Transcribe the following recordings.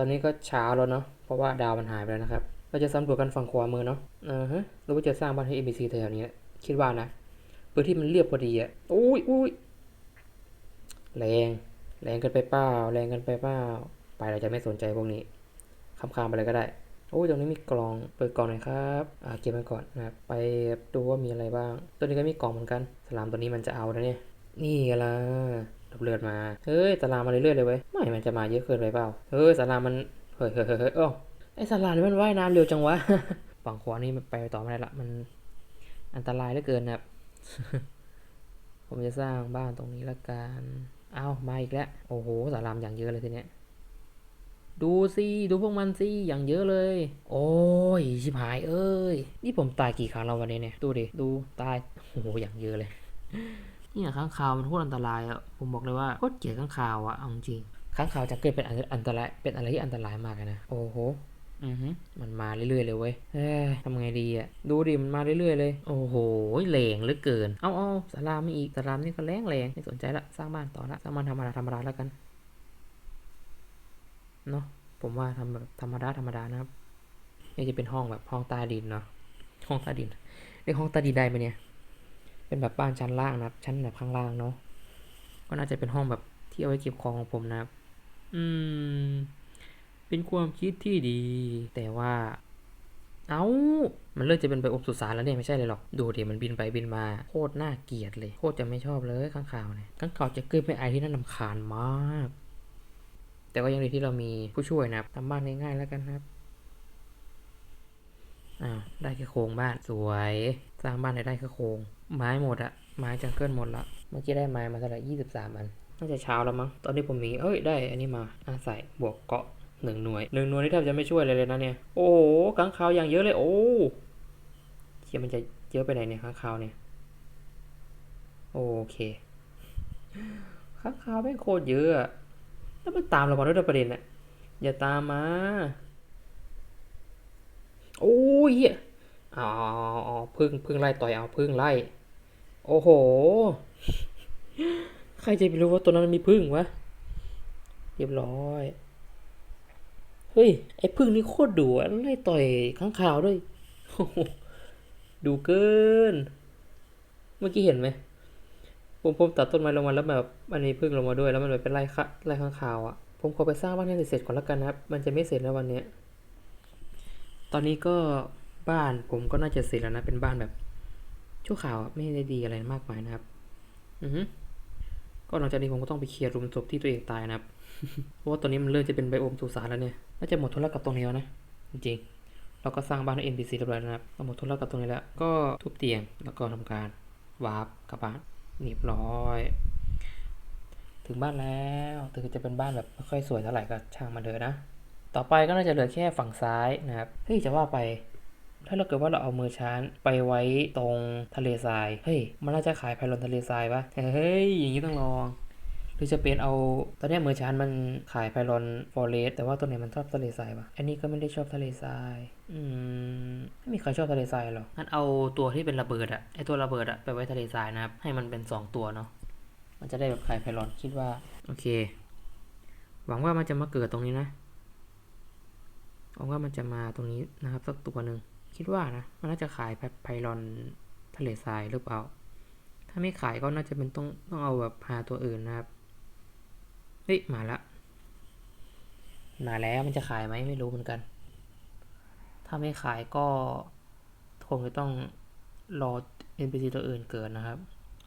ตอนนี้ก็เช้าแล้วเนาะ เพราะว่าดาวมันหายไปแล้วนะครับ เราจะสำรวจกันฝั่งขวามือเนาะอ่าฮะเราก็จะสร้างบ้านให้ NPC แถวนี้คิดว่านะพื้นที่มันเรียบพอดีอะอุ้ยอุ้ยแรง แรงกันไปเปล่า แรงกันไปเปล่า ไปเราจะไม่สนใจพวกนี้คำคามๆไปเลยก็ได้ โอ้ยตรงนี้มีกล่อง เปิดกล่องหน่อยครับ อ่าเก็บมันก่อนนะครับ ไปดูว่ามีอะไรบ้าง ตัวนี้ก็มีกล่องเหมือนกัน สลามตัวนี้มันจะเอานะเนี่ย นี่ล่ะ ดับเลือดมา เฮ้ยสลามมาเรื่อยๆเลยเว้ย ไม่ มันจะมาเยอะเกินไปเปล่า เฮ้ยสลามมัน เฮ้ยเฮ้ยเฮ้ยเฮ้ยอ้ไอสลามนี่มันว่ายน้ำเร็วจังวะ ฝั่งขวานี่ไปต่อไม่ได้ละ มันอันตรายเหลือเกินนะครับ ผมจะสร้างบ้านตรงนี้ละกัน เอามาอีกแล้ว โอ้โหสารามอย่างเยอะเลยทีเนี้ย ดูสิ ดูพวกมันสิ อย่างเยอะเลย โอ้ย ชิบหาย เอ้ย นี่ผมตายกี่ครั้งแล้ววันนี้เนี่ย ดูดิ ดู ตาย โอ้โห อย่างเยอะเลย เนี่ยข้างคาวมันโคตรอันตรายอะผมบอกเลยว่าโคตรเกลียดข้างคาวอะเอาจริงข้างคาวจะเกิดเป็นอันอันตรายเป็นอะไรที่อันตรายมากเลยนะโอ้โหอือฮึมันมาเรื่อยๆเลยเว้ยเอ้ยทำไงดีอะ ดูดิ มันมาเรื่อยๆเลย โอ้โหแรงเหลือเกิน เอาเอาสารามไม่อีกสารามนี่ก็แรงแรงไม่สนใจละ สร้างบ้านต่อละ สร้างบ้านธรรมดาธรรมดาแล้วกัน เนาะผมว่าทำแบบธรรมดาธรรมดานะครับ นี่จะเป็นห้องแบบห้องใต้ดินเนาะ ห้องใต้ดินเรียกห้องใต้ดินได้ไหมเนี่ย เป็นแบบบ้านชั้นล่างนะครับ ชั้นแบบข้างล่างเนาะก็น่าจะเป็นห้องแบบที่เอาไว้เก็บของของผมนะครับ อืม เป็นความคิดที่ดี แต่ว่า เอา้า มันเริ่มจะเป็นไปอบสุสานแล้วเนี่ยไม่ใช่เลยหรอก ดูดิมันบินไปบินมา โคตรน่าเกลียดเลย โคตรจะไม่ชอบเลยข้างข่าวเนี่ยข้างข่าวจะเกิดเป็นไอที่น่ารำคาญมาก แต่ว่ายังดีที่เรามีผู้ช่วยนะครับทำบ้านง่ายๆแล้วกันครับ อ้าวได้แค่โครงบ้านสวย สร้างบ้านได้แค่โครงไม้หมดอะไม้จังเกิลหมดละเมื่อกี้ได้ไม้มาเท่าไหร่ยี่สิบสามอันน่าจะเช้าแล้วมั้งตอนนี้ผมมีเอ้ยได้อันนี้มาอาใส่บวกเกาะหนึ่งหน่วยหนึ่งหน่วยนี่แทบจะไม่ช่วยเลยเลยนะเนี่ยโอ้โหค้างคาวอย่างเยอะเลย โอ้เชี่ยมันจะเยอะไปไหนเนี่ยค้างคาวเนี่ยโอเคค้างคาวแม่งโคตรเยอะแล้วมันตามเรามาด้วยประเด็นอะอย่าตามมา โอ้ ยเหี้ยอ๋อพึ่งพึ่งไล่ต่อยเอาพึ่งไล่ โอ้โห ใครจะไปรู้ว่าตัวนั้นมันมีพึ่งวะ เรียบร้อย เฮ้ย ไอ้พึ่งนี่โคตรดุอะไล่ต่อยข้างข่าวด้วย ดูเกิน เมื่อกี้เห็นไหมผมผมตัดต้นไม้ลงมาแล้วแบบมันมีพึ่งลงมาด้วยแล้วมันแบบเป็นไล่ค่ะไล่ข้างข่าวอะ ผมขอไปสร้างบ้านให้เสร็จก่อนแล้วกันนะครับ มันจะไม่เสร็จแล้ววันเนี้ยตอนนี้ก็ บ้านผมก็น่าจะเสร็จแล้วนะ เป็นบ้านแบบชั่วข่าวไม่ได้ดีอะไรมากมายนะครับ อือฮึก็หลังจากนี้ผมก็ต้องไปเคลียร์รุมศพที่ตัวเองตายนะครับ เพราะว่าตอนนี้มันเริ่มจะเป็นไบโอมสุสานแล้วเนี่ย น่าจะหมดธุระกับตรงนี้แล้วนะ จริงๆ เราก็สร้างบ้านให้ NPC เรียบร้อยแล้วนะครับหมดธุระกับตรงนี้แล้ว ก็ทุบเตียงแล้วก็ทำการวาร์ปกลับบ้านเรียบร้อย ถึงบ้านแล้ว ถึงจะเป็นบ้านแบบไม่ค่อยสวยเท่าไหร่ก็ช่างมันเถอะนะ ต่อไปก็น่าจะเหลือแค่ฝั่งซ้ายนะครับ เฮ้ยจะว่าไป ถ้าเราเกิดว่าเราเอามือช้านไปไว้ตรงทะเลทราย เฮ้ย มันน่าจะขายไพลอนทะเลทรายปะเฮ้ย อย่างนี้ต้องลอง หรือจะเป็นเอา ตอนนี้มือช้านมันขายไพลอนฟอเรสแต่ว่าตัวไหนมันชอบทะเลทรายวะอันนี้ก็ไม่ได้ชอบทะเลทราย อืม ไม่มีใครชอบทะเลทรายหรอกงั้นเอาตัวที่เป็นระเบิดอะไอตัวระเบิดอะไปไว้ทะเลทรายนะครับ ให้มันเป็นสองตัวเนาะ มันจะได้แบบขายไพลอนคิดว่า โอเค หวังว่ามันจะมาเกิดตรงนี้นะ หวังว่ามันจะมาตรงนี้นะครับสักตัวหนึ่ง คิดว่านะ มันน่าจะขายไพไพลอนทะเลทรายหรือเปล่า ถ้าไม่ขายก็น่าจะเป็นต้องต้องเอาแบบหาตัวอื่นนะครับเฮ้ยมาละ มาแล้วมันจะขายไหมไม่รู้เหมือนกัน ถ้าไม่ขายก็คงจะต้องรอ NPC ตัวอื่นเกิดนะครับ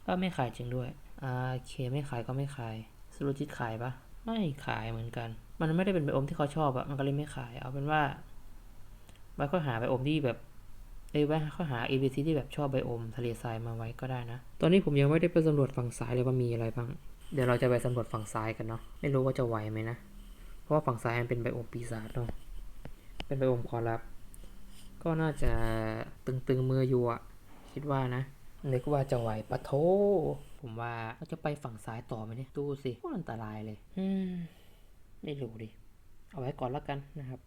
ก็ไม่ขายจริงด้วยอ่าเคไม่ขายก็ไม่ขายสรุจิตขายปะไม่ขายเหมือนกัน มันไม่ได้เป็นไบโอมที่เขาชอบอะมันก็เลยไม่ขาย เอาเป็นว่า ไว้ค่อยหาไบโอมที่แบบเอ้ยไว้ค่อยหา ABC ที่แบบชอบไบโอมทะเลทรายมาไว้ก็ได้นะ ตอนนี้ผมยังไม่ได้ไปสำรวจฝั่งซ้ายเลยว่ามีอะไรบ้าง เดี๋ยวเราจะไปสำรวจฝั่งซ้ายกันเนาะ ไม่รู้ว่าจะไหวไหมนะ เพราะว่าฝั่งซ้ายมันเป็นไบโอมปีศาจเนาะ เป็นไบโอมคอรับ ก็น่าจะตึงๆมืออยู่อะคิดว่านะนึกว่าจะไหวปะโท ผมว่าเราจะไปฝั่งซ้ายต่อไหมเนี่ย ดูสิว่าอันตรายเลย อืม ไม่รู้ดิ เอาไว้ก่อนแล้วกันนะครับ